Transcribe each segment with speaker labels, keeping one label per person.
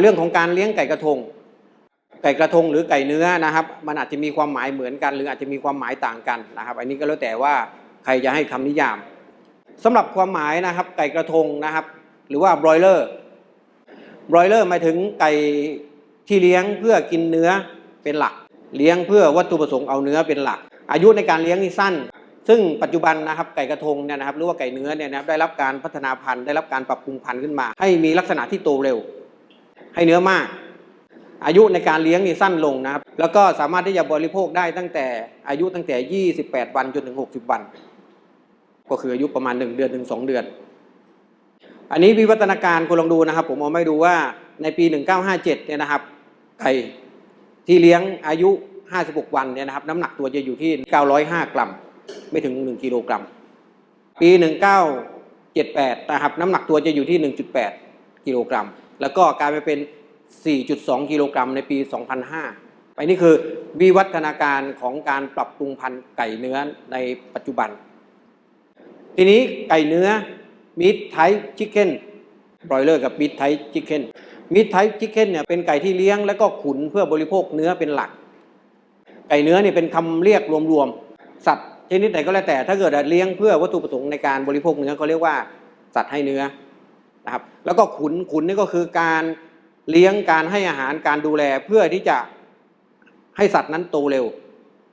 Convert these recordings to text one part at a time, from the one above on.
Speaker 1: เรื่องของการเลี้ยงไก่กระทง ไก่กระทงหรือไก่เนื้อนะครับ มันอาจจะมีความหมายเหมือนกัน หรืออาจจะมีความหมายต่างกันนะครับ อันนี้ก็แล้วแต่ว่าใครจะให้คำนิยามสำหรับความหมายนะครับ ไก่กระทงนะครับ หรือว่าบรอยเลอร์บรอยเลอร์หมายถึงไก่ที่เลี้ยงเพื่อกินเนื้อเป็นหลัก เลี้ยงเพื่อวัตถุประสงค์เอาเนื้อเป็นหลัก อายุในการเลี้ยงนี่สั้น ซึ่งปัจจุบันนะครับไก่กระทงเนี่ยนะครับหรือว่าไก่เนื้อเนี่ยนะครับได้รับการพัฒนาพันธุ์ได้รับการปรับปรุงพันธุ์ขึ้นมา ให้มีลักษณะที่โตเร็ว ให้เนื้อมาก อายุในการเลี้ยงนี่สั้นลงนะครับ แล้วก็สามารถที่จะบริโภคได้ตั้งแต่อายุตั้งแต่ 28 วันจนถึง 60 วัน ก็คืออายุประมาณ 1 เดือนถึง 2 เดือน อันนี้วิวัฒนาการคุณลองดูนะครับ ผมเอาไม่ดูว่าในปี 1957 เนี่ยนะครับไก่ที่เลี้ยงอายุ 56 วันเนี่ยนะครับน้ำหนักตัวจะอยู่ที่ 905 กรัม ไม่ถึง 1 กิโลกรัม ปี 1978 นะครับน้ำหนักตัวจะอยู่ที่ 1.8 กิโลกรัม แล้วก็กลายไปเป็น 4.2 กิโลกรัมในปี 2005 ไปนี่คือวิวัฒนาการของการปรับปรุงพันธุ์ไก่เนื้อในปัจจุบัน ทีนี้ไก่เนื้อมิดไทชิคเก้นบรอยเลอร์กับมิดไทชิคเก้นมิดไทชิคเก้นเนี่ยเป็นไก่ที่เลี้ยง แล้วก็ขุนเพื่อบริโภคเนื้อเป็นหลัก ไก่เนื้อเนี่ยเป็นคำเรียกรวมๆ สัตว์ชนิดไหนก็แล้วแต่ถ้าเกิดเลี้ยงเพื่อวัตถุประสงค์ในการบริโภคเนื้อเขาเรียกว่าสัตว์ให้เนื้อ นะครับ แล้วก็ขุนขุนนี่ก็คือการเลี้ยงการให้อาหารการดูแลเพื่อที่จะให้สัตว์นั้นโตเร็ว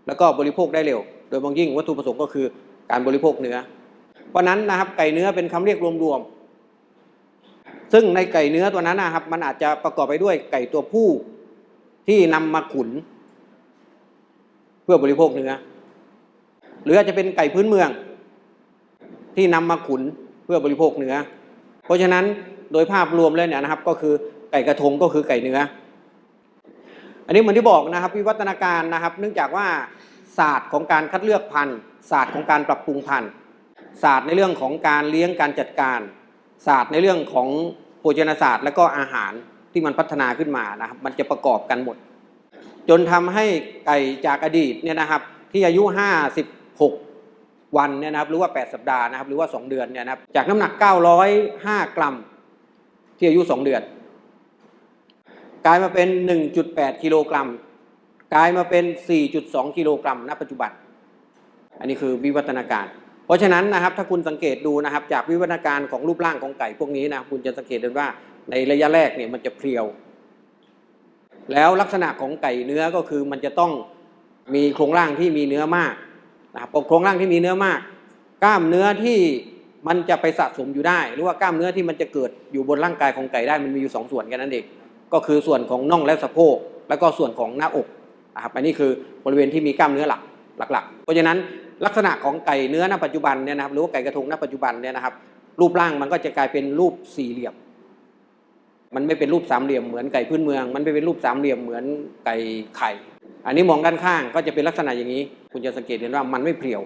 Speaker 1: แล้วก็บริโภคได้เร็ว โดยบางยิ่งวัตถุประสงค์ก็คือการบริโภคเนื้อ เพราะนั้นนะครับไก่เนื้อเป็นคำเรียกรวมๆซึ่งในไก่เนื้อตัวนั้นนะครับ มันอาจจะประกอบไปด้วยไก่ตัวผู้ที่นำมาขุน เพื่อบริโภคเนื้อ หรืออาจจะเป็นไก่พื้นเมือง ที่นำมาขุนเพื่อบริโภคเนื้อ เพราะฉะนั้นโดยภาพรวมเลยเนี่ยนะครับก็คือไก่กระทงก็คือไก่เนื้อ อันนี้เหมือนที่บอกนะครับวิวัฒนาการนะครับ เนื่องจากว่าศาสตร์ของการคัดเลือกพันธุ์ศาสตร์ของการปรับปรุงพันธุ์ศาสตร์ในเรื่องของการเลี้ยงการจัดการ ศาสตร์ในเรื่องของโภชนาศาสตร์ และก็อาหารที่มันพัฒนาขึ้นมานะครับ มันจะประกอบกันหมด จนทำให้ไก่จากอดีตเนี่ยนะครับ ที่อายุ 56 วันเนี่ยนะครับหรือว่า 8 สัปดาห์นะครับหรือว่า 2 เดือนเนี่ยนะครับจากน้ำหนัก 905 กรัม ที่อายุ 2 เดือน กลายมาเป็น 1.8 กิโลกรัม กลายมาเป็น 4.2 กิโลกรัมณปัจจุบัน อันนี้คือวิวัฒนาการ เพราะฉะนั้นนะครับถ้าคุณสังเกตดูนะครับจากวิวัฒนาการของรูปร่างของไก่พวกนี้นะคุณจะสังเกตได้ว่าในระยะแรกเนี่ยมันจะเพรียว แล้วลักษณะของไก่เนื้อก็คือมันจะต้องมีโครงร่างที่มีเนื้อมาก นะครอโครงร่างที่มีเนื้อมาก กล้ามเนื้อที่มันจะไปสะสมอยู่ได้ หรือว่ากล้ามเนื้อที่มันจะเกิดอยู่บนร่างกายของไก่ได้มันมีอยู่สองส่วนกันนั่นเองก็คือส่วนของน่องและสะโพกแล้วก็ส่วนของหน้าอกนะครับอันนี้คือบริเวณที่มีกล้ามเนื้อหลักหลัก ๆ เพราะฉะนั้นลักษณะของไก่เนื้อณปัจจุบันเนี่ยนะครับหรือว่าไก่กระทงณปัจจุบันเนี่ยนะครับ รูปร่างมันก็จะกลายเป็นรูปสี่เหลี่ยม มันไม่เป็นรูปสามเหลี่ยมเหมือนไก่พื้นเมือง มันไม่เป็นรูปสามเหลี่ยมเหมือนไก่ไข่ อันนี้มองด้านข้างก็จะเป็นลักษณะอย่างนี้ คุณจะสังเกตเห็นว่ามันไม่เพรียว